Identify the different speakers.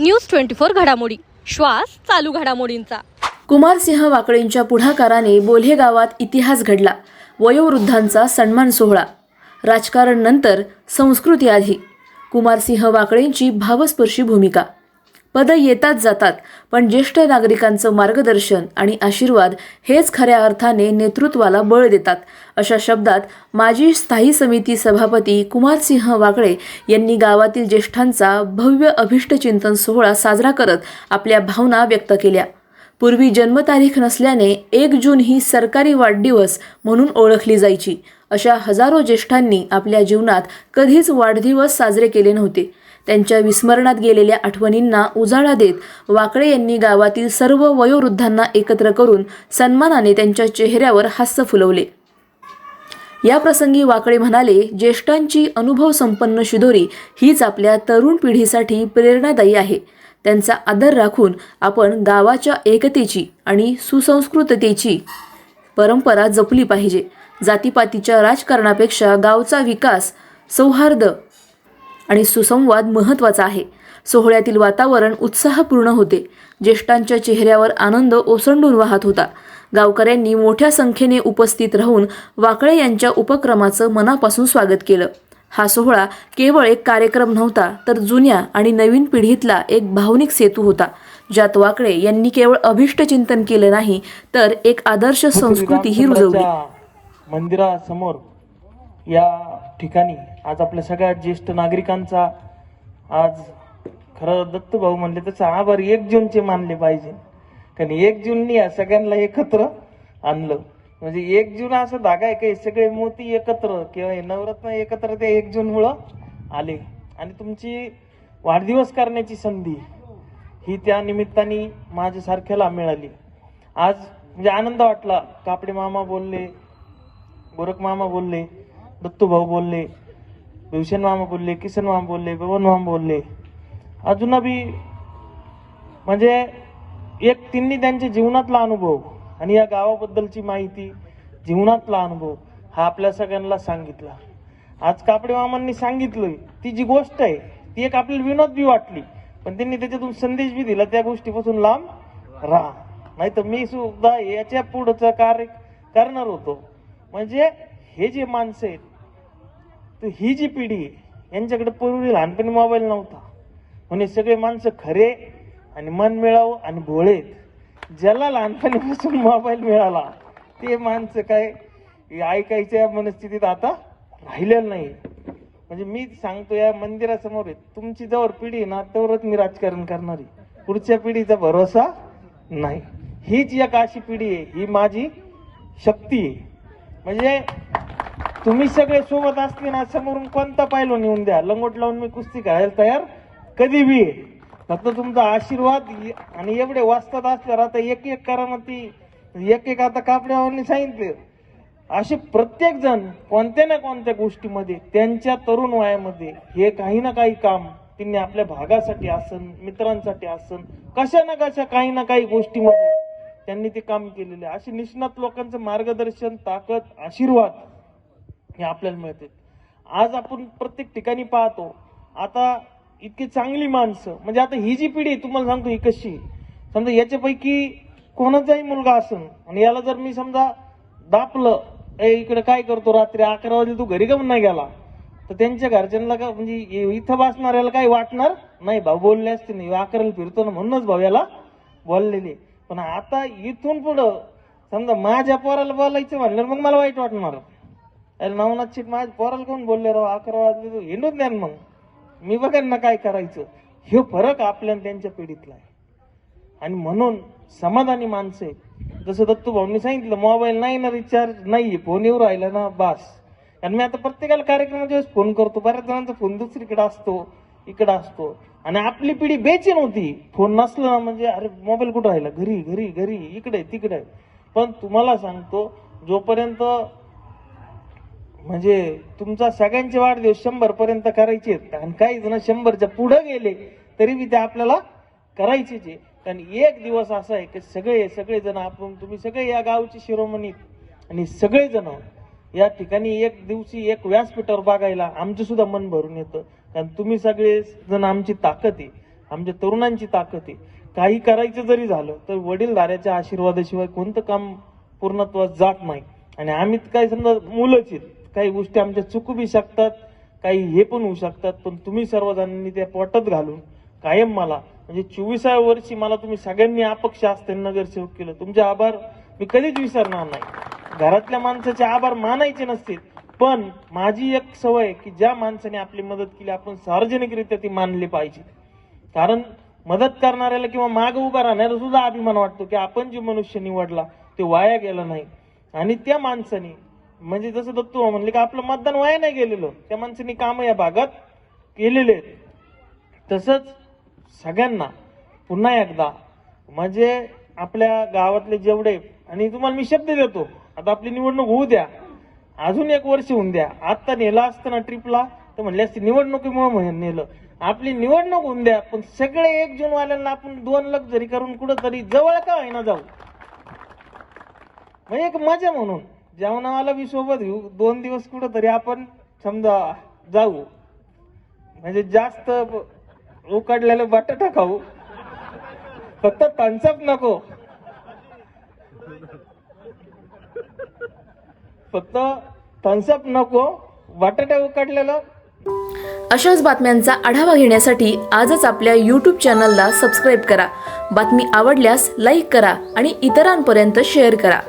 Speaker 1: News twenty four घडामोडी. श्वास चालू घडामोडींचा.
Speaker 2: कुमारसिंह वाकळेंच्या पुढाकाराने बोल्हे गावात इतिहास घडला. वयोवृद्धांचा सन्मान सोहळा. राजकारण नंतर संस्कृती आधी. कुमारसिंह वाकळेंची भावस्पर्शी भूमिका. पदं येतात जातात. पण ज्येष्ठ नागरिकांचं मार्गदर्शन आणि आशीर्वाद हेच खऱ्या अर्थाने नेतृत्वाला बळ देतात. अशा शब्दात माजी स्थायी समिती सभापती कुमारसिंह वागळे यांनी गावातील ज्येष्ठांचा भव्य अभिष्टचिंतन सोहळा साजरा करत आपल्या भावना व्यक्त केल्या. पूर्वी जन्मतारीख नसल्याने एक जून ही सरकारी वाढदिवस म्हणून ओळखली जायची. अशा हजारो ज्येष्ठांनी आपल्या जीवनात कधीच वाढदिवस साजरे केले नव्हते. त्यांच्या विस्मरणात गेलेल्या आठवणींना उजाळा देत वाकळे यांनी गावातील सर्व वयोवृद्धांना एकत्र करून सन्मानाने त्यांच्या चेहऱ्यावर हास्य फुलवले. या प्रसंगी वाकळे म्हणाले ज्येष्ठांची अनुभव संपन्न शिदोरी हीच आपल्या तरुण पिढीसाठी प्रेरणादायी आहे. त्यांचा आदर राखून आपण गावाच्या एकतेची आणि सुसंस्कृततेची परंपरा जपली पाहिजे. जातीपातीच्या राजकारणापेक्षा गावचा विकास सौहार्द आणि सुसंवाद महत्त्वाचा आहे. सोहळ्यातील वातावरण उत्साहपूर्ण होते. ज्येष्ठांच्या चेहऱ्यावर आनंद ओसंडून वाहत होता. गावकऱ्यांनी मोठ्या संख्येने उपस्थित राहून वाकळे यांच्या उपक्रमाचं मनापासून स्वागत केलं. हा सोहळा केवळ एक कार्यक्रम नव्हता तर जुन्या आणि नवीन पिढीतला एक भावनिक सेतू होता. ज्यात वाकळे यांनी केवळ अभिष्टचिंतन केलं नाही तर एक आदर्श संस्कृतीही रुजवली.
Speaker 3: मंदिरासमोर या ठिकाणी आज आपल्या सगळ्या ज्येष्ठ नागरिकांचा आज खरं दत्त भाऊ म्हणले तसं आभार. एक जूनचे मानले पाहिजे. कारण एक जूननी या सगळ्यांना एकत्र आणलं. म्हणजे एक जून असा धागा आहे काही सगळे मोती एकत्र किंवा हे नवरत्न एकत्र ते एक जूनमुळं आले. आणि तुमची वाढदिवस करण्याची संधी ही त्या निमित्ताने माझ्यासारख्याला मिळाली. आज म्हणजे आनंद वाटला. कापडे मामा बोलले गोरख मामा बोलले दत्तू भाऊ बोलले भीवशन मामा बोलले किसन मामा बोलले पवन मामा बोलले. अजून बी म्हणजे एक तिन्ही त्यांच्या जीवनातला अनुभव आणि या गावाबद्दलची माहिती जीवनातला अनुभव हा आपल्या सगळ्यांना सांगितला. आज कापडे मामांनी सांगितलं ती जी गोष्ट आहे ती एक आपल्याला विनोद बी वाटली पण त्यांनी त्याच्यातून संदेश बी दिला त्या गोष्टीपासून लांब राहा. नाही तर मी सुद्धा याच्या पुढचं कार्य करणार होतो. म्हणजे हे जे माणसं आहेत तर ही जी पिढी आहे यांच्याकडे पूर्वी लहानपणी मोबाईल नव्हता. म्हणे सगळे माणसं खरे आणि मन मिळावं आणि भोळेत ज्याला लहानपणीपासून मोबाईल मिळाला ते माणसं काय ऐकायच्या मनस्थितीत आता राहिलेलं नाही. म्हणजे मी सांगतो या मंदिरासमोर आहे. तुमची जवळ पिढी ना तेवढंच मी राजकारण करणारी. पुढच्या पिढीचा भरोसा नाही. हीच एक अशी पिढी आहे ही माझी शक्ती आहे. म्हणजे तुम्ही सगळे सोबत असले ना समोरून कोणता पायलो नेऊन द्या? लंगोट लावून मी कुस्ती खेळायला तयार? कधी बी. फक्त तुमचा आशीर्वाद आणि एवढे वाचतात असल्यावर आता एक एक करा मग ती. एक एक आता कापड्यावरनी सांगितले. असे प्रत्येक जण कोणत्या ना कोणत्या गोष्टीमध्ये त्यांच्या तरुण वयामध्ये हे काही ना काही काम त्यांनी आपल्या भागासाठी असन मित्रांसाठी असन कशा ना कशा काही ना काही गोष्टीमध्ये त्यांनी ते काम केलेले आहे. असे निष्णात लोकांचं मार्गदर्शन ताकद आशीर्वाद हे आपल्याला मिळते. आज आपण प्रत्येक ठिकाणी पाहतो आता इतकी चांगली माणसं म्हणजे आता ही जी पिढी तुम्हाला सांगतो ही कशी समजा याच्यापैकी कोणाचाही मुलगा असन आणि याला जर मी समजा दापलं ए इकडे काय करतो रात्री अकरा वाजले तू घरी गमून नाही गेला? तर त्यांच्या घरच्यांना का म्हणजे इथं बसणाऱ्याला काही वाटणार नाही भाऊ बोलले असते नाही अकराला फिरतो ना म्हणूनच भाऊ याला बोललेली पण आता इथून पुढं समजा माझ्या पोराला बोलायचं म्हणलं मग मला वाईट वाटणार. अरे नवनाथ शेठ माझ्या पोराला कोण बोलले राव अकरा वाजले तू हिंडून द्या मग. मी बघेन ना काय करायचं. हे फरक आपल्या त्यांच्या पिढीतला आहे. आणि म्हणून समाधानी माणसं आहेत. जसं दत्तू भाऊंनी सांगितलं मोबाईल नाही ना रिचार्ज नाही फोन येऊ राहिला ना बास. आणि मी आता प्रत्येकाला कार्यक्रमाच्या वेळेस फोन करतो. बऱ्याच जणांचा फोन दुसरीकडे असतो इकडे असतो. आणि आपली पिढी बेचैन होती. फोन नसला ना म्हणजे अरे मोबाईल कुठं राहिला? घरी घरी घरी इकडे तिकडे. पण तुम्हाला सांगतो जोपर्यंत म्हणजे तुमचा सगळ्यांचे वाढदिवस शंभर पर्यंत करायचे आहेत. आणि काही जण शंभरच्या पुढे गेले तरी बी ते आपल्याला करायचेच आहे कारण एक दिवस असा आहे की सगळे सगळे जण आपण तुम्ही सगळे या गावचे शिरोमणी आणि सगळे जण या ठिकाणी एक दिवशी एक व्यासपीठावर बघायला आमचं सुद्धा मन भरून येतं. कारण तुम्ही सगळे जण आमची ताकद आहे. आमच्या तरुणांची ताकद आहे. काही करायचं जरी झालं तर वडीलधाऱ्याच्या आशीर्वादाशिवाय कोणतं काम पूर्णत्वास जात नाही. आणि आम्ही काय समजा मुलंच आहेत. काही गोष्टी आमच्या चुकू बी शकतात काही हे पण होऊ शकतात पण तुम्ही सर्वजणांनी त्या पोटात घालून कायम मला म्हणजे चोवीसाव्या वर्षी मला तुम्ही सगळ्यांनी अपक्ष असताना नगरसेवक केलं. तुमचे आभार मी कधीच विसरणार नाही. घरातल्या माणसाचे आभार मानायचे नसतील पण माझी एक सवय आहे की ज्या माणसाने आपली मदत केली आपण सार्वजनिकरित्या ती मानली पाहिजे. कारण मदत करणाऱ्याला किंवा माग उभा राहणाऱ्याला सुद्धा अभिमान वाटतो की आपण जे मनुष्य निवडला ते वाया गेलं नाही. आणि त्या माणसाने म्हणजे जसं दत्तू म्हणले की आपलं मतदान वाया नाही गेलेलं. त्या माणसाने कामं या भागात केलेले आहेत. तसंच सगळ्यांना पुन्हा एकदा म्हणजे आपल्या गावातले जेवढे आणि तुम्हाला मी शब्द देतो आता आपली निवडणूक होऊ द्या अजून एक वर्ष होऊन द्या. आता नेला असताना ट्रिपला तर म्हणले असते निवडणुकीमुळे नेलं. आपली निवडणूक होऊन द्या पण सगळे एक जून वाल्यांना आपण दोन लक्झरी करून कुठं तरी जवळ का होईना जाऊ? म्हणजे एक मजा म्हणून. जेवणावाला बी सोबत घेऊ. दोन दिवस कुठं तरी आपण समजा जाऊ. म्हणजे जास्त उकडलेलं बटाटा खाऊ. फक्त थम्सअप नको. फक्त थम्सअप नको. बटाटा उकडलेलं.
Speaker 2: अशाच बातम्यांचा आढावा घेण्यासाठी आजच आपल्या यूट्यूब चॅनलला सबस्क्राईब करा. बातमी आवडल्यास लाईक करा आणि इतरांपर्यंत शेअर करा.